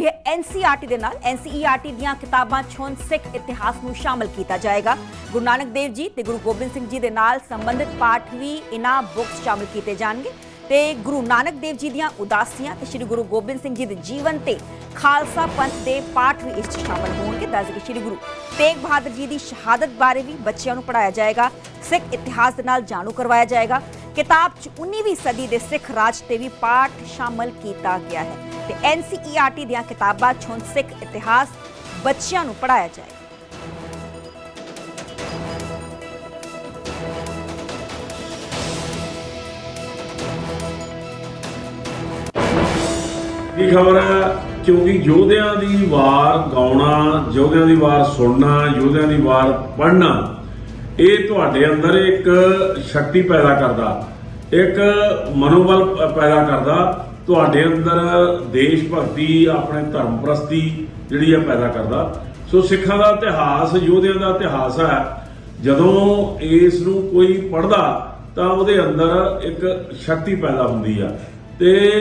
ਹੋਈ ਹੈ। ਐਨਸੀਈਆਰਟੀ ਦੇ ਨਾਲ ਐਨਸੀਈਆਰਟੀ ਦੀਆਂ ਕਿਤਾਬਾਂ 'ਚ ਸਿੱਖ ਇਤਿਹਾਸ ਨੂੰ ਸ਼ਾਮਲ ਕੀਤਾ ਜਾਏਗਾ। ਗੁਰੂ ਨਾਨਕ ਦੇਵ ਜੀ ਤੇ ਗੁਰੂ ਗੋਬਿੰਦ ਸਿੰਘ ਜੀ ਦੇ ਨਾਲ ਸੰਬੰਧਿਤ ਪਾਠ ਵੀ ਇਨ੍ਹਾਂ ਬੁੱਕਸ ਸ਼ਾਮਲ ਕੀਤੇ ਜਾਣਗੇ। ਤੇ ਗੁਰੂ ਨਾਨਕ ਦੇਵ ਜੀ ਦੀਆਂ ਉਦਾਸੀਆਂ ਤੇ ਸ੍ਰੀ ਗੁਰੂ ਗੋਬਿੰਦ ਸਿੰਘ ਜੀ ਦੇ ਜੀਵਨ ਤੇ ਖਾਲਸਾ ਪੰਥ ਦੇ ਪਾਠ ਵੀ ਇਸ 'ਚ ਸ਼ਾਮਲ ਹੋਣਗੇ। ਦੱਸ ਕਿ ਸ੍ਰੀ ਗੁਰੂ ਤੇਗ ਬਹਾਦਰ ਜੀ ਦੀ ਸ਼ਹਾਦਤ ਬਾਰੇ ਵੀ ਬੱਚਿਆਂ ਨੂੰ ਪੜਾਇਆ ਜਾਏਗਾ। ਸਿੱਖ ਇਤਿਹਾਸ ਦੇ ਨਾਲ ਜਾਣੂ ਕਰਵਾਇਆ ਜਾਏਗਾ। ਕਿਤਾਬ 'ਚ 19ਵੀਂ ਸਦੀ ਦੇ ਸਿੱਖ ਰਾਜ ਤੇ ਵੀ ਪਾਠ ਸ਼ਾਮਲ ਕੀਤਾ ਗਿਆ ਹੈ ਤੇ ਐਨਸੀਈਆਰਟੀ ਦੀਆਂ ਕਿਤਾਬਾਂ 'ਚ ਹੁਣ ਸਿੱਖ ਇਤਿਹਾਸ ਬੱਚਿਆਂ ਨੂੰ ਪੜਾਇਆ ਜਾਏਗਾ ਕੀ ਖਬਰ ਹੈ? ਕਿਉਂਕਿ ਯੋਧਿਆਂ ਦੀ ਵਾਰ ਗਾਉਣਾ, ਯੋਧਿਆਂ ਦੀ ਵਾਰ ਸੁਣਨਾ, ਯੋਧਿਆਂ ਦੀ ਵਾਰ ਪੜ੍ਹਨਾ ਇਹ ਤੁਹਾਡੇ ਅੰਦਰ ਇੱਕ ਸ਼ਕਤੀ ਪੈਦਾ ਕਰਦਾ, ਇੱਕ ਮਨੋਬਲ ਪ- ਪੈਦਾ ਕਰਦਾ, ਤੁਹਾਡੇ ਅੰਦਰ ਦੇਸ਼ ਭਗਤੀ, ਆਪਣੇ ਧਰਮ ਪ੍ਰਸਤੀ ਜਿਹੜੀ ਹੈ ਪੈਦਾ ਕਰਦਾ। ਸੋ ਸਿੱਖਾਂ ਦਾ ਇਤਿਹਾਸ, ਯੋਧਿਆਂ ਦਾ ਇਤਿਹਾਸ ਹੈ, ਜਦੋਂ ਇਸ ਨੂੰ ਕੋਈ ਪੜ੍ਹਦਾ, ਤਾਂ ਉਹਦੇ ਅੰਦਰ ਇੱਕ ਸ਼ਕਤੀ ਪੈਦਾ ਹੁੰਦੀ ਆ। ਤੇ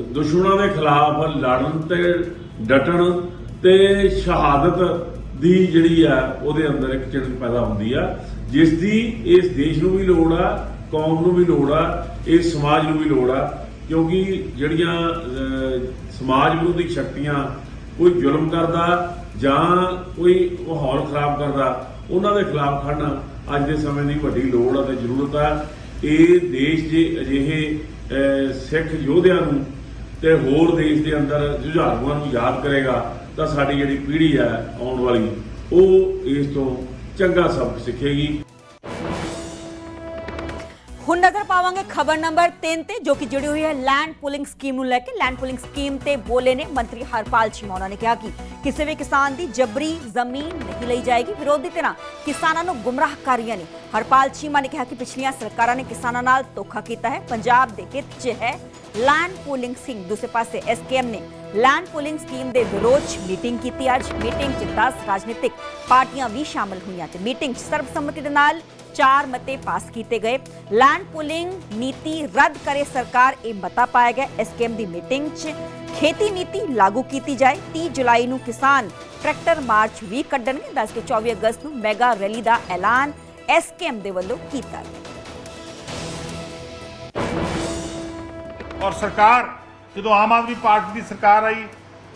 ਦੁਸ਼ਮਣਾਂ ਦੇ ਖਿਲਾਫ ਲੜਨ ਤੇ ਡਟਣ ਤੇ ਸ਼ਹਾਦਤ ਦੀ ਜਿਹੜੀ ਆ, ਉਹਦੇ ਅੰਦਰ ਇੱਕ ਚਿੰਤ ਪੈਦਾ ਹੁੰਦੀ ਆ, ਜਿਸ ਦੀ ਇਸ ਦੇਸ਼ ਨੂੰ ਵੀ ਲੋੜ ਆ, ਕੌਮ ਨੂੰ ਵੀ ਲੋੜ ਆ ਇਸ ਸਮਾਜ ਨੂੰ ਵੀ ਲੋੜ ਆ, ਕਿਉਂਕਿ ਜਿਹੜੀਆਂ ਸਮਾਜ ਵਿਰੋਧੀ ਸ਼ਕਤੀਆਂ ਕੋਈ ਜ਼ੁਲਮ ਕਰਦਾ ਜਾਂ ਕੋਈ ਮਾਹੌਲ ਖਰਾਬ ਕਰਦਾ, ਉਹਨਾਂ ਦੇ ਖਿਲਾਫ ਖੜਨਾ ਅੱਜ ਦੇ ਸਮੇਂ ਦੀ ਵੱਡੀ ਲੋੜ ਆ ਅਤੇ ਜ਼ਰੂਰਤ ਆ। ਇਹ ਦੇਸ਼ ਜੇ ਅਜਿਹੇ ਸਿੱਖ ਯੋਧਿਆਂ ਨੂੰ ਤੇ ਹੋਰ ਦੇਸ਼ ਦੇ ਅੰਦਰ ਜੁਝਾਰੂਆਂ ਨੂੰ ਯਾਦ ਕਰੇਗਾ। ਤਾਂ ਸਾਡੀ ਜਿਹੜੀ ਪੀੜ੍ਹੀ ਹੈ ਆਉਣ ਵਾਲੀ, ਉਹ ਇਸ ਤੋਂ ਚੰਗਾ ਸਬਕ ਸਿੱਖੇਗੀ। ਹੁਣ ਨਜ਼ਰ ਪਾਵਾਂਗੇ ਖਬਰ ਨੰਬਰ 3 ਤੇ, ਜੋ ਕਿ ਜੁੜੀ ਹੋਈ ਹੈ ਲੈਂਡ ਪੁਲਿੰਗ ਸਕੀਮ ਨੂੰ ਲੈ ਕੇ। ਲੈਂਡ ਪੁਲਿੰਗ ਸਕੀਮ ਤੇ ਬੋਲੇ ਨੇ ਮੰਤਰੀ ਹਰਪਾਲ ਚੀਮਾ ਨੇ ਕਿਹਾ ਕਿ ਕਿਸੇ ਵੀ ਕਿਸਾਨ ਦੀ ਜਬਰੀ ਜ਼ਮੀਨ ਨਹੀਂ ਲਈ ਜਾਏਗੀ। ਵਿਰੋਧੀ ਧਿਰਾਂ ਕਿਸਾਨਾਂ ਨੂੰ ਗੁੰਮਰਾਹ ਕਰ ਰਹੀਆਂ ਨੇ। ਹਰਪਾਲ ਚੀਮਾ ਨੇ ਕਿਹਾ ਕਿ ਪਿਛਲੀਆਂ ਸਰਕਾਰਾਂ ਨੇ ਕਿਸਾਨਾਂ ਨਾਲ ਧੋਖਾ ਕੀਤਾ ਹੈ। ਪੰਜਾਬ ਦੇ ਹਿੱਤ 'ਚ ਹੈ ਲੈਂਡ ਪੁਲਿੰਗ ਸਕੀਮ ਦੂਸਰੇ ਪਾਸੇ ਐਸਕੇਐਮ ਨੇ ਲੈਂਡ ਪੁਲਿੰਗ ਸਕੀਮ ਦੇ ਵਿਰੋਧ 'ਚ ਮੀਟਿੰਗ ਕੀਤੀ ਅੱਜ ਮੀਟਿੰਗ 'ਚ 10 ਰਾਜਨੀਤਿਕ ਪਾਰਟੀਆਂ ਵੀ ਸ਼ਾਮਲ ਹੋਈਆਂ ਤੇ ਮੀਟਿੰਗ 'ਚ ਸਰਬਸੰਮਤੀ ਦੇ ਨਾਲ ਚਾਰ ਮਤੇ ਪਾਸ ਕੀਤੇ ਗਏ ਲੈਂਡ ਪੁਲਿੰਗ ਨੀਤੀ ਰੱਦ ਕਰੇ ਸਰਕਾਰ ਇਹ ਮਤਾ ਪਾਇਆ ਗਿਆ ਐਸਕੇਐਮ ਦੀ ਮੀਟਿੰਗ 'ਚ ਖੇਤੀ ਨੀਤੀ ਲਾਗੂ ਕੀਤੀ ਜਾਏ 30 ਜੁਲਾਈ ਨੂੰ ਕਿਸਾਨ ਟਰੈਕਟਰ ਮਾਰਚ ਵੀ ਕੱਢਣਗੇ ਦੱਸ ਕੇ 24 ਅਗਸਤ ਨੂੰ ਮੈਗਾ ਰੈਲੀ ਦਾ ਐਲਾਨ ਐਸਕੇਐਮ ਦੇ ਵੱਲੋਂ ਕੀਤਾ ਗਿਆ ਔਰ ਸਰਕਾਰ, ਜਦੋਂ ਆਮ ਆਦਮੀ ਪਾਰਟੀ ਦੀ ਸਰਕਾਰ ਆਈ,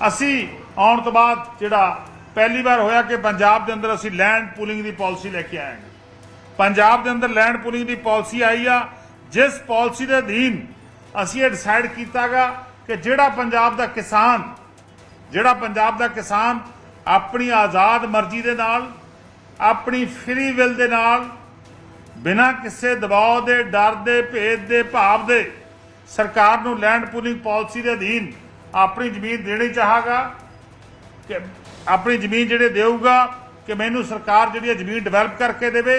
ਅਸੀਂ ਆਉਣ ਤੋਂ ਬਾਅਦ ਜਿਹੜਾ ਪਹਿਲੀ ਵਾਰ ਹੋਇਆ ਕਿ ਪੰਜਾਬ ਦੇ ਅੰਦਰ ਅਸੀਂ ਲੈਂਡ ਪੂਲਿੰਗ ਦੀ ਪਾਲਿਸੀ ਲੈ ਕੇ ਆਏ ਹਾਂ। ਪੰਜਾਬ ਦੇ ਅੰਦਰ ਲੈਂਡ ਪੂਲਿੰਗ ਦੀ ਪਾਲਿਸੀ ਆਈ ਆ, ਜਿਸ ਪਾਲਿਸੀ ਦੇ ਅਧੀਨ ਅਸੀਂ ਇਹ ਡਿਸਾਈਡ ਕੀਤਾਗਾ ਕਿ ਜਿਹੜਾ ਪੰਜਾਬ ਦਾ ਕਿਸਾਨ, ਜਿਹੜਾ ਪੰਜਾਬ ਦਾ ਕਿਸਾਨ ਆਪਣੀ ਆਜ਼ਾਦ ਮਰਜ਼ੀ ਦੇ ਨਾਲ, ਆਪਣੀ ਫ੍ਰੀ ਵਿਲ ਦੇ ਨਾਲ, ਬਿਨਾਂ ਕਿਸੇ ਦਬਾਅ ਦੇ, ਡਰ ਦੇ, ਭੇਦ ਦੇ, ਭਾਵ ਦੇ ਸਰਕਾਰ ਨੂੰ ਲੈਂਡ ਪੂਲਿੰਗ ਪਾਲਿਸੀ ਦੇ ਅਧੀਨ ਆਪਣੀ ਜ਼ਮੀਨ ਦੇਣੀ ਚਾਹਾਗਾ ਕਿ ਆਪਣੀ ਜ਼ਮੀਨ ਜਿਹੜੇ ਦੇਊਗਾ ਕਿ ਮੈਨੂੰ ਸਰਕਾਰ ਜਿਹੜੀ ਜ਼ਮੀਨ ਡਿਵੈਲਪ ਕਰਕੇ ਦੇਵੇ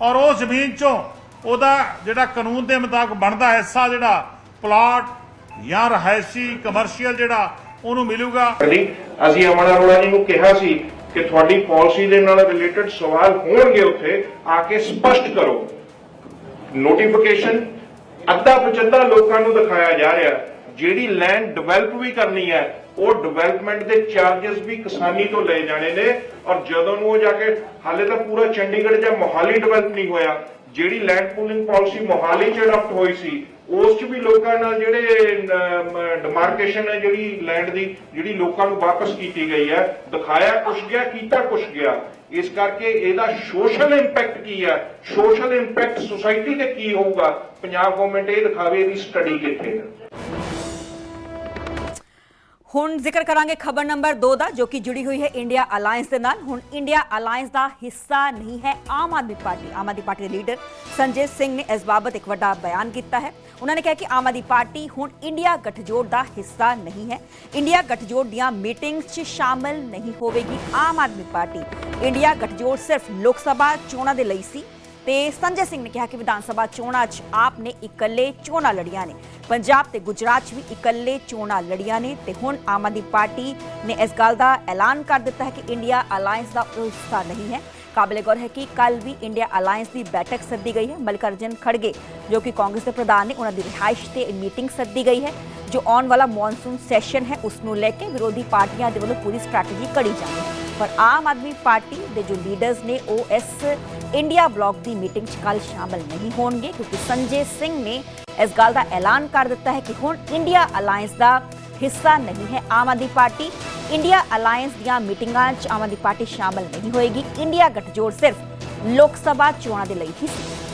ਔਰ ਉਹ ਜ਼ਮੀਨ ਚੋਂ ਉਹਦਾ ਜਿਹੜਾ ਕਾਨੂੰਨ ਦੇ ਮੁਤਾਬਕ ਬਣਦਾ ਹਿੱਸਾ ਜਿਹੜਾ ਪਲਾਟ ਜਾਂ ਰਹਾਇਸ਼ੀ ਕਮਰਸ਼ੀਅਲ ਜਿਹੜਾ ਉਹਨੂੰ ਮਿਲੂਗਾ। ਅਸੀਂ ਅਮਨ ਅਰੋੜਾ ਜੀ ਨੂੰ ਕਿਹਾ ਸੀ ਕਿ ਤੁਹਾਡੀ ਪਾਲਿਸੀ ਦੇ ਨਾਲ ਰਿਲੇਟਡ ਸਵਾਲ ਹੋਣਗੇ ਉੱਥੇ, ਆ ਕੇ ਸਪਸ਼ਟ ਕਰੋ। ਨੋਟੀਫਿਕੇਸ਼ਨ ਅੱਧਾ ਪਚੱਧਾ ਲੋਕਾਂ ਨੂੰ ਦਿਖਾਇਆ ਜਾ ਰਿਹਾ ਜਿਹੜੀ ਲੈਂਡ ਡਿਵੈਲਪ ਵੀ ਕਰਨੀ ਹੈ, ਉਹ ਡਿਵੈਲਪਮੈਂਟ ਦੇ ਚਾਰजेस ਵੀ ਕਿਸਾਨੀ ਤੋਂ ਲਏ ਜਾਣੇ ਨੇ ਔਰ ਜਦੋਂ ਨੂੰ ਉਹ ਜਾ ਕੇ ਹਾਲੇ ਤਾਂ ਪੂਰਾ ਚੰਡੀਗੜ੍ਹ ਜਾਂ ਮੋਹਾਲੀ ਡਿਵੈਲਪ ਨਹੀਂ ਹੋਇਆ, ਜਿਹੜੀ ਲੈਂਡ ਪੂਲਿੰਗ ਪਾਲਿਸੀ ਮੋਹਾਲੀ ਚ ਅਡਾਪਟ ਹੋਈ ਸੀ, ਉਸ ਚ ਵੀ ਲੋਕਾਂ ਨਾਲ ਜਿਹੜੇ ਡਿਮਾਰਕੇਸ਼ਨ ਹੈ ਜਿਹੜੀ ਲੈਂਡ ਦੀ, ਜਿਹੜੀ ਲੋਕਾਂ ਨੂੰ ਵਾਪਸ ਕੀਤੀ ਗਈ ਹੈ, ਦਿਖਾਇਆ ਕੁਛ ਗਿਆ, ਕੀਤਾ ਕੁਛ ਗਿਆ। ਇਸ ਕਰਕੇ ਇਹਦਾ ਸੋਸ਼ਲ ਇੰਪੈਕਟ ਕੀ ਹੈ ਸੋਸ਼ਲ ਇੰਪੈਕਟ ਸੁਸਾਇਟੀ ਤੇ ਕੀ ਹੋਊਗਾ? ਪੰਜਾਬ ਗਵਰਨਮੈਂਟ ਇਹ ਦਿਖਾਵੇ ਇਹਦੀ ਸਟੱਡੀ ਕਿੱਥੇ ਹੈ ਹੁਣ ਜ਼ਿਕਰ ਕਰਾਂਗੇ ਖਬਰ ਨੰਬਰ 2 ਦਾ ਜੋ ਕਿ ਜੁੜੀ ਹੋਈ ਹੈ ਇੰਡੀਆ ਅਲਾਈਅੰਸ ਦੇ ਨਾਲ ਹੁਣ ਇੰਡੀਆ ਅਲਾਈਅੰਸ ਦਾ ਹਿੱਸਾ ਨਹੀਂ ਹੈ ਆਮ ਆਦਮੀ ਪਾਰਟੀ ਆਮ ਆਦਮੀ ਪਾਰਟੀ ਦੇ ਲੀਡਰ ਸੰਜੇ ਸਿੰਘ ਨੇ ਇਸ ਬਾਬਤ ਇੱਕ ਵੱਡਾ ਬਿਆਨ ਕੀਤਾ ਹੈ ਉਹਨਾਂ ਨੇ ਕਿਹਾ ਕਿ ਆਮ ਆਦਮੀ ਪਾਰਟੀ ਹੁਣ ਇੰਡੀਆ ਗਠਜੋੜ ਦਾ ਹਿੱਸਾ ਨਹੀਂ ਹੈ ਇੰਡੀਆ ਗਠਜੋੜ ਦੀਆਂ ਮੀਟਿੰਗਸ 'ਚ ਸ਼ਾਮਲ ਨਹੀਂ ਹੋਵੇਗੀ ਆਮ ਆਦਮੀ ਪਾਰਟੀ ਇੰਡੀਆ ਗਠਜੋੜ ਸਿਰਫ ਲੋਕ ਸਭਾ ਚੋਣਾਂ ਦੇ ਲਈ ਸੀ ਤੇ ਸੰਜੇ ਸਿੰਘ ਨੇ ਕਿਹਾ ਕਿ ਵਿਧਾਨ ਸਭਾ ਚੋਣਾਂ 'ਚ ਆਪ ਨੇ ਇਕੱਲੇ ਚੋਣਾਂ ਲੜੀਆਂ ਨੇ। ਪੰਜਾਬ ਤੇ ਗੁਜਰਾਤ 'ਚ ਵੀ ਇਕੱਲੇ ਚੋਣਾਂ ਲੜੀਆਂ ਨੇ ਤੇ ਹੁਣ ਆਮ ਆਦਮੀ ਪਾਰਟੀ ਨੇ ਇਸ ਗੱਲ ਦਾ ਐਲਾਨ ਕਰ ਦਿੱਤਾ ਹੈ ਕਿ ਇੰਡੀਆ ਅਲਾਈਅੰਸ ਦਾ ਉਹ ਹਿੱਸਾ ਨਹੀਂ ਹੈ। ਕਾਬਲੇ ਗੌਰ ਹੈ ਕਿ ਕੱਲ ਵੀ ਇੰਡੀਆ ਅਲਾਈਅੰਸ ਦੀ ਬੈਠਕ ਸੱਦੀ ਗਈ ਹੈ। ਮਲਕਰਜਨ ਖੜਗੇ, ਜੋ ਕਿ ਕਾਂਗਰਸ ਦੇ ਪ੍ਰਧਾਨ ਨੇ, ਉਹਨਾਂ ਦੀ ਰਿਹਾਇਸ਼ ਤੇ ਮੀਟਿੰਗ ਸੱਦੀ ਗਈ ਹੈ। ਜੋ ਆਉਣ ਵਾਲਾ ਮੌਨਸੂਨ ਸੈਸ਼ਨ ਹੈ, ਉਸ ਨੂੰ ਲੈ ਕੇ ਵਿਰੋਧੀ ਪਾਰਟੀਆਂ ਦੇ ਵੱਲੋਂ ਪੂਰੀ ਸਟ੍ਰੈਟਜੀ ਘੜੀ ਜਾ ਰਹੀ ਹੈ। ਪਰ ਆਮ ਆਦਮੀ ਪਾਰਟੀ ਦੇ ਜੋ ਲੀਡਰਸ ਨੇ ਉਹ ਇਸ ਇੰਡੀਆ ਬਲਾਕ ਦੀ ਮੀਟਿੰਗ 'ਚ ਕੱਲ ਸ਼ਾਮਲ ਨਹੀਂ ਹੋਣਗੇ ਕਿਉਂਕਿ ਸੰਜੇ ਸਿੰਘ ਨੇ ਇਸ ਗੱਲ ਦਾ ਐਲਾਨ ਕਰ ਦਿੱਤਾ ਹੈ ਕਿ ਹੁਣ ਇੰਡੀਆ ਅਲਾਈਅੰਸ ਦਾ ਹਿੱਸਾ ਨਹੀਂ ਹੈ Aam Aadmi party. India alliance ਦੀਆਂ ਮੀਟਿੰਗਾਂ 'ਚ ਆਮ ਆਦਮੀ ਪਾਰਟੀ ਸ਼ਾਮਲ ਨਹੀਂ ਹੋਏਗੀ। ਇੰਡੀਆ ਗਠਜੋੜ ਸਿਰਫ ਲੋਕ ਸਭਾ ਚੋਣਾਂ ਦੇ ਲਈ ਹੀ ਸੀ।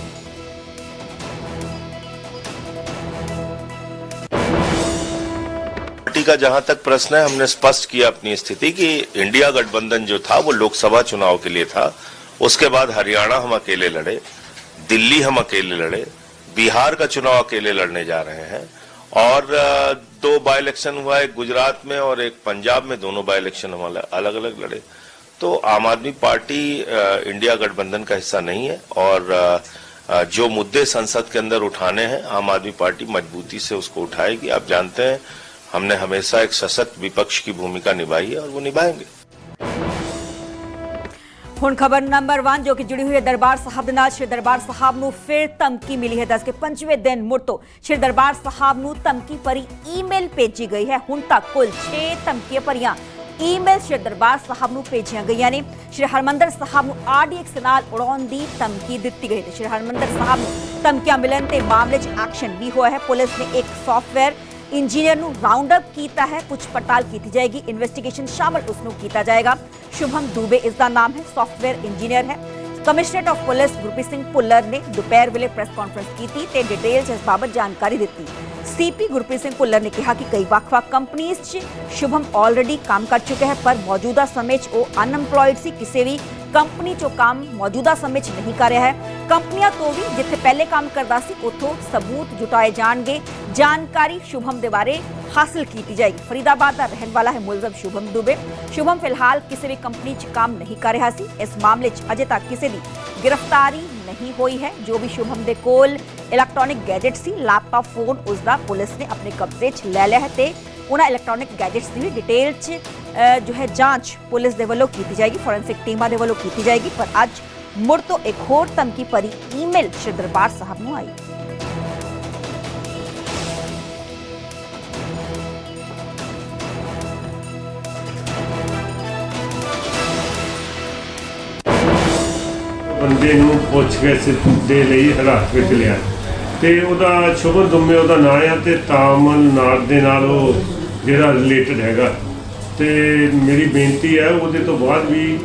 का जहाँ तक प्रश्न है, हमने स्पष्ट किया अपनी स्थिति कि इंडिया गठबंधन जो था, वो लोकसभा चुनाव के लिए था। उसके बाद हरियाणा हम अकेले लड़े, दिल्ली हम अकेले लड़े, बिहार का चुनाव अकेले लड़ने जा रहे हैं। और दो बाई इलेक्शन हुआ, एक गुजरात में और एक पंजाब में, दोनों बाई इलेक्शन हम अलग अलग लड़े। तो आम आदमी पार्टी इंडिया गठबंधन का हिस्सा नहीं है और जो मुद्दे संसद के अंदर उठाने हैं, आम आदमी पार्टी मजबूती से उसको उठाएगी। आप जानते हैं हमने हमेशा एक सशक्त विपक्ष की भूमिका निभाई है और वो निभाएंगे ਹੁਣ ਖਬਰ ਨੰਬਰ 1 ਜੋ ਕਿ ਜੁੜੀ ਹੋਈ ਹੈ ਦਰਬਾਰ ਸਾਹਿਬ ਦੇ ਨਾਲ ਸ਼੍ਰੀ ਦਰਬਾਰ ਸਾਹਿਬ ਨੂੰ ਫਿਰ ਧਮਕੀ ਮਿਲੀ ਹੈ ਦੱਸ ਕੇ ਪੰਜਵੇਂ ਦਿਨ ਮੁੜ ਤੋਂ ਸ਼੍ਰੀ ਦਰਬਾਰ ਸਾਹਿਬ ਨੂੰ ਧਮਕੀ ਭਰੀ ਈਮੇਲ ਭੇਜੀ ਗਈ ਹੈ ਹੁਣ ਤੱਕ ਕੁੱਲ 6 ਧਮਕੀਆਂ ਭਰੀਆਂ ਈਮੇਲ ਸ਼੍ਰੀ ਦਰਬਾਰ ਸਾਹਿਬ ਨੂੰ ਭੇਜੀਆਂ ਗਈਆਂ ਨੇ ਸ਼੍ਰੀ ਹਰਮੰਦਰ ਸਾਹਿਬ ਨੂੰ ਆਰਡੀਐਕਸ ਨਾਲ ਉਡਾਉਣ ਦੀ ਧਮਕੀ ਦਿੱਤੀ ਗਈ ਤੇ ਸ਼੍ਰੀ ਹਰਮੰਦਰ ਸਾਹਿਬ ਨੂੰ ਧਮਕੀਆਂ ਮਿਲਣ ਤੇ ਮਾਮਲੇ 'ਚ ਐਕਸ਼ਨ ਵੀ ਹੋਇਆ ਹੈ ਪੁਲਿਸ ਨੇ ਇੱਕ ਸੌਫਟਵੇਅਰ ਇੰਜੀਨੀਅਰ ਨੂੰ ਰਾਉਂਡ ਅਪ ਕੀਤਾ ਹੈ ਕੁਝ ਪੜਤਾਲ ਕੀਤੀ ਜਾਏਗੀ ਇਨਵੈਸਟੀਗੇਸ਼ਨ ਸ਼ਾਮਲ ਉਸ ਨੂੰ ਕੀਤਾ ਜਾਏਗਾ ਸ਼ੁਭਮ ਦੂਬੇ ਇਸ ਦਾ ਨਾਮ ਹੈ ਸੌਫਟਵੇਅਰ ਇੰਜੀਨੀਅਰ ਹੈ commissionerate of police Gurpreet Singh Bhullar ਨੇ ਦੁਪਹਿਰ ਵੇਲੇ ਪ੍ਰੈਸ ਕਾਨਫਰੰਸ ਕੀਤੀ ਤੇ ਡਿਟੇਲਸ ਇਸ ਬਾਬਤ ਜਾਣਕਾਰੀ ਦਿੱਤੀ ਸੀਪੀ ਗੁਰਪ੍ਰੀਤ ਸਿੰਘ ਭੁੱਲਰ ਨੇ ਕਿਹਾ ਕਿ ਕਈ ਵੱਖ-ਵੱਖ ਕੰਪਨੀਆਂ 'ਚ ਸ਼ੁਭਮ ਆਲਰੇਡੀ ਕੰਮ ਕਰ ਚੁੱਕੇ ਹੈ ਪਰ ਮੌਜੂਦਾ ਸਮੇਂ 'ਚ ਉਹ ਅਨਐਮਪਲੋਇਡ ਸੀ ਕਿਸੇ ਵੀ ਕੰਪਨੀ 'ਚੋਂ ਕੰਮ ਮੌਜੂਦਾ ਸਮੇਂ 'ਚ ਨਹੀਂ ਕਰ ਰਿਹਾ ਹੈ ਕੰਪਨੀਆਂ ਤੋਂ ਵੀ ਜਿੱਥੇ ਪਹਿਲੇ ਕੰਮ ਕਰਦਾ ਸੀ ਉੱਥੋਂ ਸਬੂਤ ਜੁਟਾਏ ਜਾਣਗੇ ਜਾਣਕਾਰੀ ਸ਼ੁਭਮ ਦੇ ਬਾਰੇ ਹਾਸਲ ਕੀਤੀ ਜਾਏਗੀ ਫਰੀਦਾਬਾਦ ਦਾ ਰਹਿਣ ਵਾਲਾ ਹੈ ਮੁਲਜ਼ਮ ਸ਼ੁਭਮ ਦੁਬੇ ਸ਼ੁਭਮ ਫਿਲਹਾਲ ਕਿਸੇ ਵੀ ਕੰਪਨੀ 'ਚ ਕੰਮ ਨਹੀਂ ਕਰ ਰਿਹਾ ਸੀ ਇਸ ਮਾਮਲੇ 'ਚ ਅਜੇ ਤੱਕ ਕਿਸੇ ਦੀ ਗ੍ਰਿਫਤਾਰੀ ਨਹੀਂ ਹੋਈ ਹੈ ਜੋ ਵੀ ਸ਼ੁਭਮ ਦੇ ਕੋਲ ਇਲੈਕਟ੍ਰੋਨਿਕ ਗੈਜਟ ਸੀ ਲੈਪਟਾਪ ਫੋਨ ਉਸ ਦਾ ਪੁਲਿਸ ਨੇ ਆਪਣੇ ਕਬਜ਼ੇ 'ਚ ਲੈ ਲਿਆ ਹੈ ਤੇ ਉਹਨਾਂ ਇਲੈਕਟ੍ਰੋਨਿਕ ਗੈਜਟਸ ਦੀ ਵੀ ਡਿਟੇਲ 'ਚ ਅ, ਜੋ ਹੈ ਜਾਂਚ ਪੁਲਿਸ ਦੇ ਵੱਲੋਂ ਕੀਤੀ ਜਾਏਗੀ ਫੋਰੈਂਸਿਕ ਟੀਮਾਂ ਦੇ ਵੱਲੋਂ ਕੀਤੀ ਜਾਏਗੀ, ਪਰ ਅੱਜ ਮੁੜ ਤੋਂ ਇੱਕ ਹੋਰ ਧਮਕੀ ਭਰੀ ਈਮੇਲ ਸ਼੍ਰੀ ਦਰਬਾਰ ਸਾਹਿਬ ਨੂੰ ਆਈ। ਬੰਦੇ ਨੂੰ ਪੁੱਛ ਕੇ ਦੇ ਲਈ ਹਾਲਾਤ ਵਿੱਚ ਲਿਆ। ਤੇ ਉਹਦਾ ਸ਼ੁਭਨ ਦੁੰਮੇ ਉਹਦਾ ਨਾਂ ਆ ਤੇ ਤਾਮਲ ਨਾਲ ਦੇ ਨਾਲ ਉਹ ਜਿਹੜਾ ਰਿਲੇਟਡ ਹੈਗਾ। ਤੇ ਮੇਰੀ ਬੇਨਤੀ ਹੈ, ਉਹਦੇ ਤੋਂ ਬਾਅਦ ਵੀ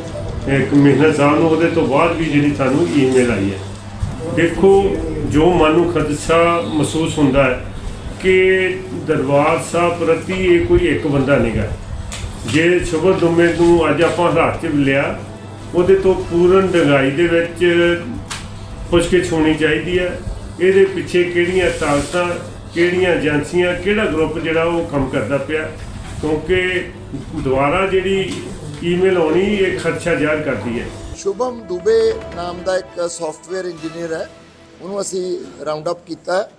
ਕਮਿਸ਼ਨਰ ਸਾਹਿਬ ਨੂੰ, ਉਹਦੇ ਤੋਂ ਬਾਅਦ ਵੀ ਜਿਹੜੀ ਸਾਨੂੰ ਈਮੇਲ ਆਈ ਹੈ। ਦੇਖੋ, ਜੋ ਮਨ ਨੂੰ ਖਦਸ਼ਾ ਮਹਿਸੂਸ ਹੁੰਦਾ ਹੈ ਕਿ ਦਰਬਾਰ ਸਾਹਿਬ ਪ੍ਰਤੀ ਇਹ ਕੋਈ ਇੱਕ ਬੰਦਾ ਨਹੀਂਗਾ ਜੇ ਸ਼ੁਭਨ ਦੁਮੇ ਨੂੰ ਅੱਜ ਆਪਾਂ ਹਾਲਾਤ 'ਚ ਲਿਆ, ਉਹਦੇ ਤੋਂ ਪੂਰਨ ਡੰਗਾਈ ਦੇ ਵਿੱਚ ਪੁੱਛਗਿੱਛ ਹੋਣੀ ਚਾਹੀਦੀ ਹੈ। ਇਹਦੇ ਪਿੱਛੇ ਕਿਹੜੀਆਂ ਤਾਕਤਾਂ, ਕਿਹੜੀਆਂ ਏਜੰਸੀਆਂ, ਕਿਹੜਾ ਗਰੁੱਪ ਜਿਹੜਾ ਉਹ ਕੰਮ ਕਰਦਾ ਪਿਆ? ਕਿਉਂਕਿ ਦੁਬਾਰਾ ਜਿਹੜੀ ਈਮੇਲ ਆਉਣੀ, ਇਹ ਖਦਸ਼ਾ ਜ਼ਾਹਰ ਕਰਦੀ ਹੈ। ਸ਼ੁਭਮ ਦੁਬੇ ਨਾਮ ਦਾ ਇੱਕ ਸੌਫਟਵੇਅਰ ਇੰਜੀਨੀਅਰ ਹੈ। ਉਹਨੂੰ ਅਸੀਂ ਰਾਉਂਡ ਅਪ ਕੀਤਾ ਹੈ।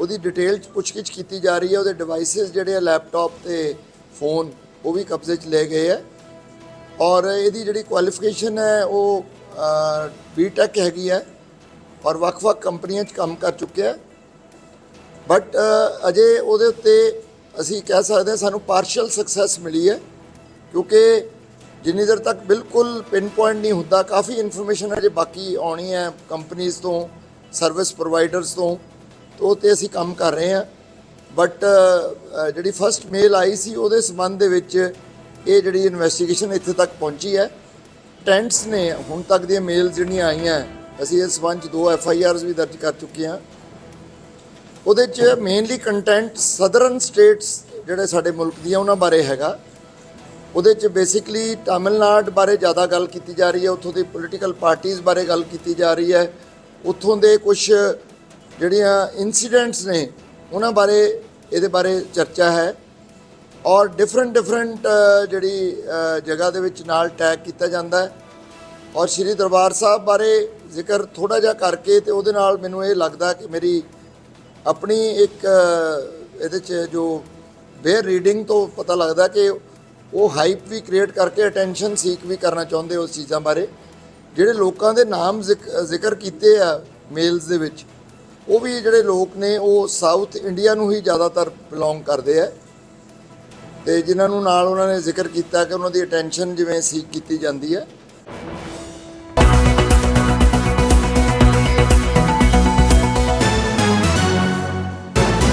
ਉਹਦੀ ਡਿਟੇਲ ਚ ਪੁੱਛਗਿੱਛ ਕੀਤੀ ਜਾ ਰਹੀ ਹੈ। ਉਹਦੇ ਡਿਵਾਈਸਸ ਜਿਹੜੇ ਆ ਲੈਪਟਾਪ ਤੇ ਫੋਨ ਉਹ ਵੀ ਕਬਜ਼ੇ 'ਚ ਲਏ ਗਏ ਹੈ। ਔਰ ਇਹਦੀ ਜਿਹੜੀ ਕੁਆਲੀਫਿਕੇਸ਼ਨ ਹੈ, ਉਹ ਬੀਟੈਕ ਹੈਗੀ ਹੈ ਔਰ ਵੱਖ-ਵੱਖ ਕੰਪਨੀਆਂ 'ਚ ਕੰਮ ਕਰ ਚੁੱਕਿਆ ਹੈ। ਬਟ ਅਜੇ ਉਹਦੇ ਉੱਤੇ ਅਸੀਂ ਕਹਿ ਸਕਦੇ ਹਾਂ ਸਾਨੂੰ ਪਾਰਸ਼ਲ ਸਕਸੈਸ ਮਿਲੀ ਹੈ, ਕਿਉਂਕਿ ਜਿੰਨੀ ਦੇਰ ਤੱਕ ਬਿਲਕੁਲ ਪਿਨ ਪੁਆਇੰਟ ਨਹੀਂ ਹੁੰਦਾ, ਕਾਫੀ ਇਨਫੋਰਮੇਸ਼ਨ ਅਜੇ ਬਾਕੀ ਆਉਣੀ ਹੈ ਕੰਪਨੀਆਂ ਤੋਂ ਸਰਵਿਸ ਪ੍ਰੋਵਾਈਡਰਸ ਤੋਂ ਤੋਂ ਤੇ ਅਸੀਂ ਕੰਮ ਕਰ ਰਹੇ ਹਾਂ। ਬਟ ਜਿਹੜੀ ਫਰਸਟ ਮੇਲ ਆਈ ਸੀ, ਉਹਦੇ ਸੰਬੰਧ ਦੇ ਵਿੱਚ ਇਹ ਜਿਹੜੀ ਇਨਵੈਸਟੀਗੇਸ਼ਨ ਇੱਥੇ ਤੱਕ ਪਹੁੰਚੀ ਹੈ। ਟੈਂਟਸ ਨੇ ਹੁਣ ਤੱਕ ਦੀਆਂ ਮੇਲ ਜਿਹੜੀਆਂ ਆਈਆਂ, ਅਸੀਂ ਇਸ ਸੰਬੰਧ 'ਚ ਦੋ ਐਫ ਆਈ ਆਰਸ ਵੀ ਦਰਜ ਕਰ ਚੁੱਕੇ ਹਾਂ। ਉਹਦੇ 'ਚ ਮੇਨਲੀ ਕੰਟੈਂਟ ਸਦਰਨ ਸਟੇਟਸ ਜਿਹੜੇ ਸਾਡੇ ਮੁਲਕ ਦੀਆਂ ਉਹਨਾਂ ਬਾਰੇ ਹੈਗਾ। ਉਹਦੇ 'ਚ ਬੇਸਿਕਲੀ ਤਾਮਿਲਨਾਡ ਬਾਰੇ ਜ਼ਿਆਦਾ ਗੱਲ ਕੀਤੀ ਜਾ ਰਹੀ ਹੈ, ਉੱਥੋਂ ਦੀ ਪੋਲੀਟੀਕਲ ਪਾਰਟੀਆਂ ਬਾਰੇ ਗੱਲ ਕੀਤੀ ਜਾ ਰਹੀ ਹੈ। ਉੱਥੋਂ ਦੇ ਕੁਝ ਜਿਹੜੀਆਂ ਇਨਸੀਡੈਂਟਸ ਨੇ, ਉਹਨਾਂ ਬਾਰੇ ਇਹਦੇ ਬਾਰੇ ਚਰਚਾ ਹੈ। ਔਰ ਡਿਫਰੈਂਟ ਡਿਫਰੈਂਟ ਜਿਹੜੀ ਜਗ੍ਹਾ ਦੇ ਵਿੱਚ ਨਾਲ ਟੈਗ ਕੀਤਾ ਜਾਂਦਾ ਹੈ। ਔਰ ਸ੍ਰੀ ਦਰਬਾਰ ਸਾਹਿਬ ਬਾਰੇ ਜ਼ਿਕਰ ਥੋੜਾ ਜਿਹਾ ਕਰਕੇ ਤੇ ਉਹਦੇ ਨਾਲ ਮੈਨੂੰ ਇਹ ਲੱਗਦਾ ਕਿ ਮੇਰੀ ਆਪਣੀ ਇੱਕ ਇਹਦੇ 'ਚ ਜੋ ਬੇਅਰ ਰੀਡਿੰਗ ਤੋਂ ਪਤਾ ਲੱਗਦਾ ਕਿ ਉਹ ਹਾਈਪ ਵੀ ਕ੍ਰੀਏਟ ਕਰਕੇ ਅਟੈਂਸ਼ਨ ਸੀਕ ਵੀ ਕਰਨਾ ਚਾਹੁੰਦੇ ਉਸ ਚੀਜ਼ਾਂ ਬਾਰੇ। ਜਿਹੜੇ ਲੋਕਾਂ ਦੇ ਨਾਮ ਜ਼ਿਕ- ਜ਼ਿਕਰ ਕੀਤੇ ਆ ਮੇਲਸ ਦੇ ਵਿੱਚ, ਉਹ ਵੀ ਜਿਹੜੇ ਲੋਕ ਨੇ, ਉਹ ਸਾਊਥ ਇੰਡੀਆ ਨੂੰ ਹੀ ਜ਼ਿਆਦਾਤਰ ਬਿਲੋਂਗ ਕਰਦੇ ਆ। ਤੇ ਜਿਨ੍ਹਾਂ ਨੂੰ ਨਾਲ ਉਹਨਾਂ ਨੇ ਜ਼ਿਕਰ ਕੀਤਾ ਕਿ ਉਹਨਾਂ ਦੀ ਅਟੈਂਸ਼ਨ ਜਿਵੇਂ ਸੀਕ ਕੀਤੀ ਜਾਂਦੀ ਹੈ